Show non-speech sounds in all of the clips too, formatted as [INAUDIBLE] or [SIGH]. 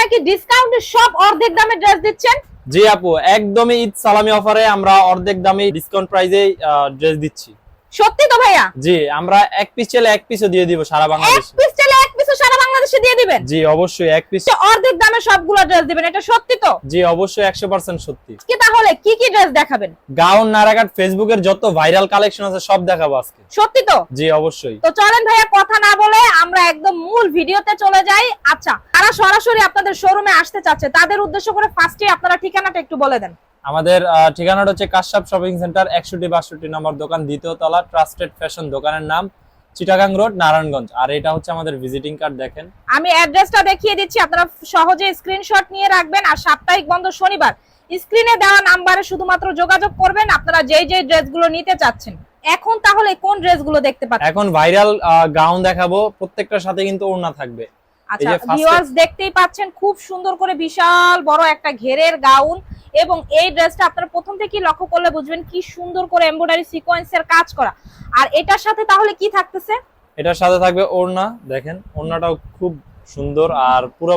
নাকি ডিসকাউন্টে সব অর্ধেক দামে ড্রেস দিচ্ছেন? জি আপু একদমই ঈদ সালামি অফারে আমরা অর্ধেক দামে ডিসকাউন্ট প্রাইজে ড্রেস দিচ্ছি। সত্যি তো ভাইয়া? জি আমরা এক পিস চলে এক পিসও দিয়ে দিব সারা এক পিস চাইলে এক সারা বাংলাদেশে দিয়ে দিবেন? জি অবশ্যই এক পিস অর্ধেক দামে সবগুলো ড্রেস দিবেন এটা সত্যি তো? জি অবশ্যই একশো পার্সেন্ট সত্যি। কি তাহলে কি কি ড্রেস দেখাবেন? গাউন নারাঘাট ফেসবুকের যত ভাইরাল কালেকশন আছে সব দেখাবো আজকে। সত্যি তো? জি অবশ্যই। তো চলেন ভাইয়া কথা না বলে আমরা একদম মূল ভিডিওতে চলে যাই। আচ্ছা তারা সরাসরি আপনাদের শোরুমে আসতে চাচ্ছে তাদের উদ্দেশ্য করে ফার্স্টে আপনারা ঠিকানাটা একটু বলে দেন। আমাদের ঠিকানাটা হচ্ছে কাশ্যপ শপিং সেন্টার একষট্টি বাষট্টি নম্বর দোকান দ্বিতীয় তলা ট্রাস্টেড ফ্যাশন দোকানের নাম। চিটাগাং রোড নারায়ণগঞ্জ। আর এটা হচ্ছে আমাদের ভিজিটিং কার্ড দেখেন। আমি অ্যাড্রেসটা দেখিয়ে দিচ্ছি আপনারা সহজে স্ক্রিনশট নিয়ে রাখবেন আর সাপ্তাহিক বন্ধ শনিবার। স্ক্রিনে দেওয়া নাম্বারে শুধুমাত্র যোগাযোগ করবেন আপনারা যেই যেই ড্রেসগুলো নিতে চাচ্ছেন। এখন তাহলে কোন ড্রেসগুলো দেখতে পাচ্ছেন? এখন ভাইরাল গাউন দেখাবো প্রত্যেকটার সাথে কিন্তু ওড়না থাকবে। আচ্ছা ভিউয়ার্স দেখতেই পাচ্ছেন খুব সুন্দর করে বিশাল বড় একটা ঘেরের গাউন এবং এই ড্রেসটা আপনারা প্রথম থেকেই লক্ষ্য করলে বুঝবেন কি সুন্দর করে এমব্রয়ডারি সিকোয়েন্সের কাজ করা। আর এটার সাথে তাহলে কি থাকতেছে? এটার সাথে থাকবে ওড়না দেখেন ওড়নাটাও খুব সুন্দর আর পুরো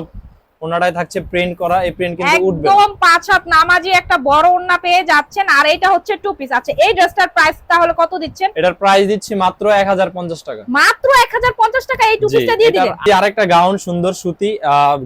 ওড়নাটাই থাকছে প্রিন্ট করা এই প্রিন্ট কিন্তু উঠবে। একদম পাঁচ হাত নামাজি একটা বড় ওড়না পেয়ে যাচ্ছেন আর এটা হচ্ছে টু পিস আচ্ছা এই ড্রেসটার প্রাইস তাহলে কত দিচ্ছেন? এটার প্রাইস দিচ্ছি মাত্র এক হাজার পঞ্চাশ টাকা। মাত্র এক হাজার পঞ্চাশ টাকা এই টু পিসটা দিয়ে এটার দিবেন আরেকটা গাউন সুন্দর সুতি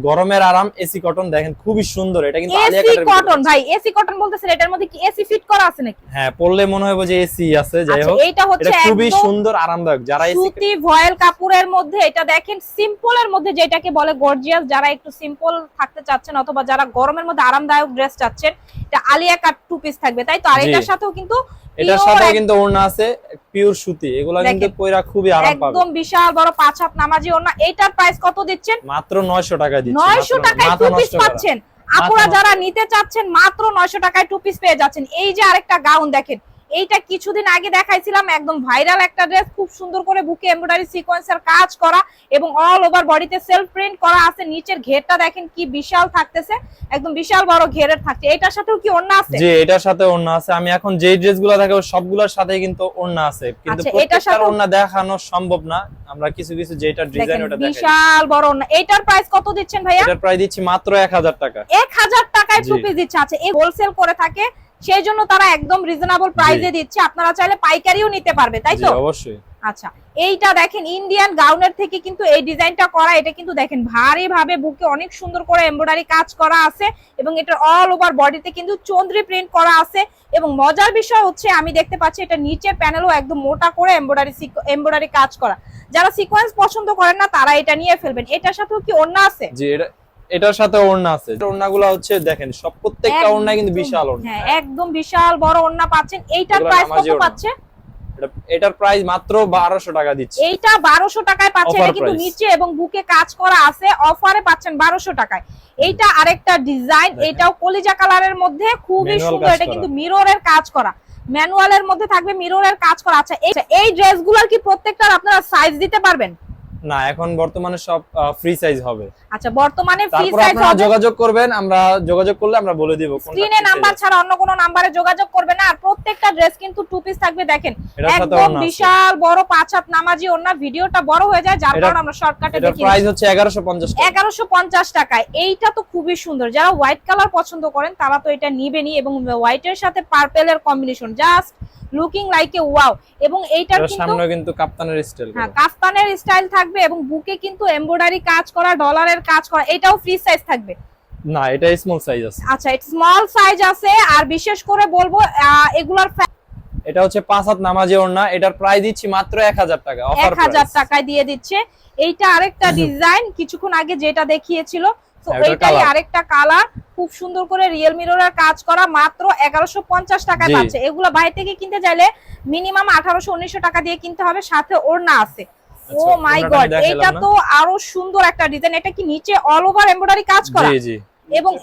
গরমের আরাম এসি কটন দেখেন খুবই সুন্দর এটা কিন্তু আলিয়া এসি কাটের ভিতরে কটন ভাই এসি কটন বলতেছেন এটার মধ্যে কি এসি ফিট করা আছে নাকি? হ্যাঁ পরলে মনে হবে যে এসি আছে যাই আচ্ছা হোক। এইটা হচ্ছে খুবই সুন্দর আরামদায়ক যারা এসি সুতি ভয়েল কাপড়ের মধ্যে এটা দেখেন সিম্পলের মধ্যে যেটাকে বলে গর্জিয়াস যারা একটু সিম্পল থাকতে চাচ্ছেন অথবা যারা গরমের মধ্যে আরামদায়ক ড্রেস চাচ্ছেন এটা আলিয়া কাট টু পিস থাকবে। তাই তো? আর এটার সাথেও কিন্তু এটার সাথে কিন্তু ওড়না আছে পিওর সুতি। এগুলা কিন্তু পয়রা খুবই আরাম পাবে একদম বিশাল বড় পাঁচ হাত নামাজি ওনা এইটার প্রাইস কত দিচ্ছেন? মাত্র 900 টাকা দিচ্ছি। নয়শো মাত্র- টাকায় টু পিস পাচ্ছেন। আপুরা যারা নিতে চাচ্ছেন মাত্র নয়শো টাকায় টু পিস পেয়ে যাচ্ছেন। এই যে আরেকটা গাউন দেখেন এইটা কিছুদিন আগে দেখাইছিলাম একদম ভাইরাল একটা ড্রেস খুব সুন্দর করে বুকে এমব্রয়ডারি সিকোয়েন্সের কাজ করা এবং অল ওভার বডিতে সেলফ প্রিন্ট করা আছে নিচের ঘেরটা দেখেন কি বিশাল থাকতেছে একদম বিশাল বড় ঘেরের থাকছে। এটার সাথেও কি অন্য আছে? জি এটার সাথে ওড়না আছে। আমি এখন যে ড্রেসগুলো দেখাবো সবগুলোর সাথে কিন্তু ওড়না আছে। কিন্তু আচ্ছা, এটার প্রত্যেকটার সাথেও- ওড়না দেখানো সম্ভব না। আমরা কিছু কিছু যেটা ডিজাইন ওটা দেখাই। বিশাল বড় ওড়না। এইটার প্রাইস কত দিচ্ছেন ভাইয়া? এটার প্রাইস দিচ্ছি মাত্র 1000 টাকা। এক হাজার টাকায় জি। টু পিস দিচ্ছে। আচ্ছা এই হোলসেল করে থাকে সেই জন্য তারা একদম রিজনেবল প্রাইসে দিচ্ছে। আপনারা চাইলে পাইকারিও নিতে পারবে তাই তো? অবশ্যই। আচ্ছা এইটা দেখেন ইন্ডিয়ান গাউনের থেকে কিন্তু এই ডিজাইনটা করা এটা কিন্তু দেখেন ভারী ভাবে বুকে অনেক সুন্দর করে এমব্রয়ডারি কাজ করা আছে এবং এটা অল ওভার বডিতে কিন্তু চন্দ্রি প্রিন্ট করা আছে এবং মজার বিষয় হচ্ছে আমি দেখতে পাচ্ছি এটা নিচের প্যানেলও একদম মোটা করে এমব্রয়ডারি এমব্রয়ডারি কাজ করা। যারা সিকোয়েন্স পছন্দ করেন না তারা এটা নিয়ে ফেলবেন। এটার সাথেও কি অন্য আছে? জি এটা এটার সাথে ওড়না আছে। ওড়নাগুলো হচ্ছে দেখেন সব প্রত্যেকটা ওড়না কিন্তু বিশাল ওড়না। হ্যাঁ একদম বিশাল বড় ওড়না পাচ্ছেন। এইটার প্রাইস কত পাচ্ছে? এটার প্রাইস মাত্র 1200 টাকা দিচ্ছি। এইটা বারোশো টাকায় পাচ্ছেন এটা কিন্তু নিচে এবং বুকে কাজ করা আছে অফারে পাচ্ছেন বারোশো টাকায়। এইটা আরেকটা ডিজাইন এটাও কলিজা কালারের মধ্যে খুবই সুন্দর এটা কিন্তু মিররের কাজ করা। ম্যানুয়ালের মধ্যে থাকবে মিররের কাজ করা। আচ্ছা এই- এই ড্রেসগুলোর কি প্রত্যেকটার আপনারা সাইজ দিতে পারবেন? না এখন বর্তমানে সব ফ্রি সাইজ হবে। আচ্ছা বর্তমানে ফ্রি সাইজ হবে। যোগাযোগ করবেন আমরা যোগাযোগ করলে আমরা বলে দিব স্ক্রিনে নাম্বার ছাড়া অন্য কোনো নাম্বারে যোগাযোগ করবে না আর প্রত্যেকটা ড্রেস কিন্তু টু পিস থাকবে দেখেন একদম বিশাল বড় পাঁচ হাত নামাজি ওড়না ভিডিওটা বড় হয়ে যায় যার কারণে আমরা শর্টকাটে দেখি প্রাইস হচ্ছে 1150 টাকা। এগারোশো পঞ্চাশ টাকায়। এইটা তো খুবই সুন্দর। যারা হোয়াইট কালার পছন্দ করেন তারা তো এটা নিবেনই এবং হোয়াইটের সাথে পার্পেলের combination just looking like a wow এবং এইটার কিন্তু সামনে কিন্তু কাপ্তানের স্টাইল হ্যাঁ কাফতানের স্টাইল থাকবে এবং বুকে কিন্তু এমব্রয়ডারি কাজ করা ডলারের কাজ করা এটাও ফ্রি সাইজ থাকবে। না এটা স্মল সাইজ আছে। আচ্ছা স্মল সাইজ আছে আর বিশেষ করে বলব এগুলার এটা হচ্ছে পাঁচ হাত নামাজি ওড়না এটার প্রাইস দিচ্ছি মাত্র 1000 টাকা এক অফার হাজার প্রাইস টাকায় দিয়ে দিচ্ছে। এইটা আরেকটা [LAUGHS] ডিজাইন কিছুক্ষণ আগে যেটা দেখিয়েছিল তো colour। আরেকটা কালার খুব সুন্দর করে রিয়েল মিররের কাজ করা মাত্র এগারোশো পঞ্চাশ টাকায়। পাচ্ছে। এগুলো বাইরে থেকে কিনতে চাইলে মিনিমাম আঠারোশো উনিশশো টাকা দিয়ে কিনতে হবে সাথে ওড়না আছে। ও মাই গড না। তো আরও সুন্দর একটা ডিজাইন এটা কি নিচে অল ওভার এমব্রয়ডারি কাজ করা? জি। জি এবং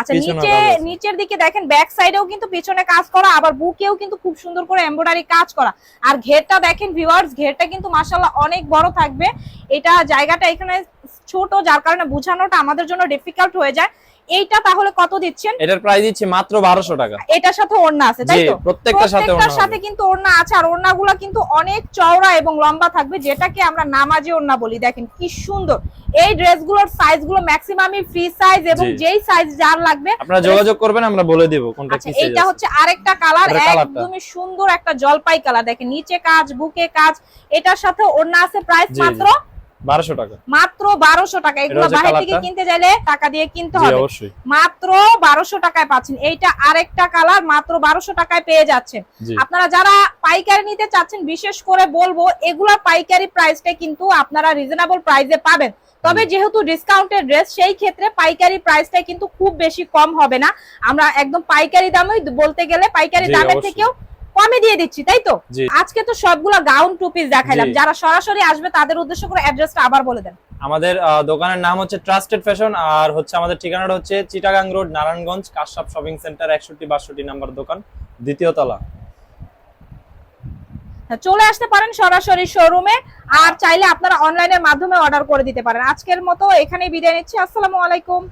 আচ্ছা নিচে নিচের দিকে দেখেন ব্যাক সাইডেও কিন্তু পিছনে কাজ করা আবার বুকেও কিন্তু খুব সুন্দর করে এমব্রয়ডারি কাজ করা। আর ঘেরটা দেখেন ভিউয়ার্স ঘেরটা কিন্তু মাশাআল্লাহ অনেক বড় থাকবে। এটা জায়গাটা এখানে ছোট যার কারণে বোঝানোটা আমাদের জন্য ডিফিকাল্ট হয়ে যায়। এইটা তাহলে কত দিচ্ছেন? এটার প্রাইস দিচ্ছি মাত্র বারোশো টাকা। এটার সাথে ওড়না আছে তাই তো? প্রত্যেকটার সাথে প্রত্যেকটার ওড়না সাথে কিন্তু ওড়না আছে আর ওড়নাগুলো কিন্তু অনেক চওড়া এবং লম্বা থাকবে যেটাকে আমরা নামাজি ওড়না বলি। দেখেন কি সুন্দর। এই ড্রেসগুলোর সাইজগুলো ম্যাক্সিমামই ফ্রি সাইজ এবং যেই সাইজ যার লাগবে আপনারা যোগাযোগ করবেন আমরা বলে দেব কোনটা আচ্ছা কি size এইটা হচ্ছে আরেকটা কালার একদমই সুন্দর একটা জলপাই কালার দেখেন নিচে কাজ বুকে কাজ এটার সাথে ওড়না আছে প্রাইস। মাত্র বারোশো টাকা। মাত্র বারোশো টাকা। এগুলো বাইরে থেকে কিনতে চাইলে টাকা দিয়ে কিনতে হবে। অবশ্যই। মাত্র টাকায় পাচ্ছেন। এইটা আরেকটা কালার মাত্র টাকায় পেয়ে যাচ্ছেন। আপনারা যারা পাইকারি নিতে চাচ্ছেন বিশেষ করে বলব এগুলা পাইকারি প্রাইসটা কিন্তু আপনারা রিজনেবল প্রাইসে পাবেন। তবে যেহেতু ডিসকাউন্টেড ড্রেস সেই ক্ষেত্রে পাইকারি প্রাইসটা কিন্তু খুব বেশি কম হবে না। আমরা একদম পাইকারি দামই বলতে গেলে পাইকারি দামের থেকেও কমে দিয়ে দিচ্ছি তাই তো? আজকে তো সবগুলা গাউন টু পিস দেখাইলাম। যারা সরাসরি আসবে তাদের উদ্দেশ্য করে অ্যাড্রেসটা আবার বলে দেন। আমাদের দোকানের নাম হচ্ছে ট্রাস্টেড ফ্যাশন আর হচ্ছে আমাদের ঠিকানাটা হচ্ছে Chittagong road Narayanganj Kashap shopping centre একষট্টি বাষট্টি নাম্বার দোকান দ্বিতীয় তলা। হ্যাঁ, চলে আসতে পারেন সরাসরি শোরুমে আর চাইলে আপনারা অনলাইনের মাধ্যমে অর্ডার করে দিতে পারেন। আজকের মতো এখানেই বিদায় নিচ্ছি। আসসালামু আলাইকুম।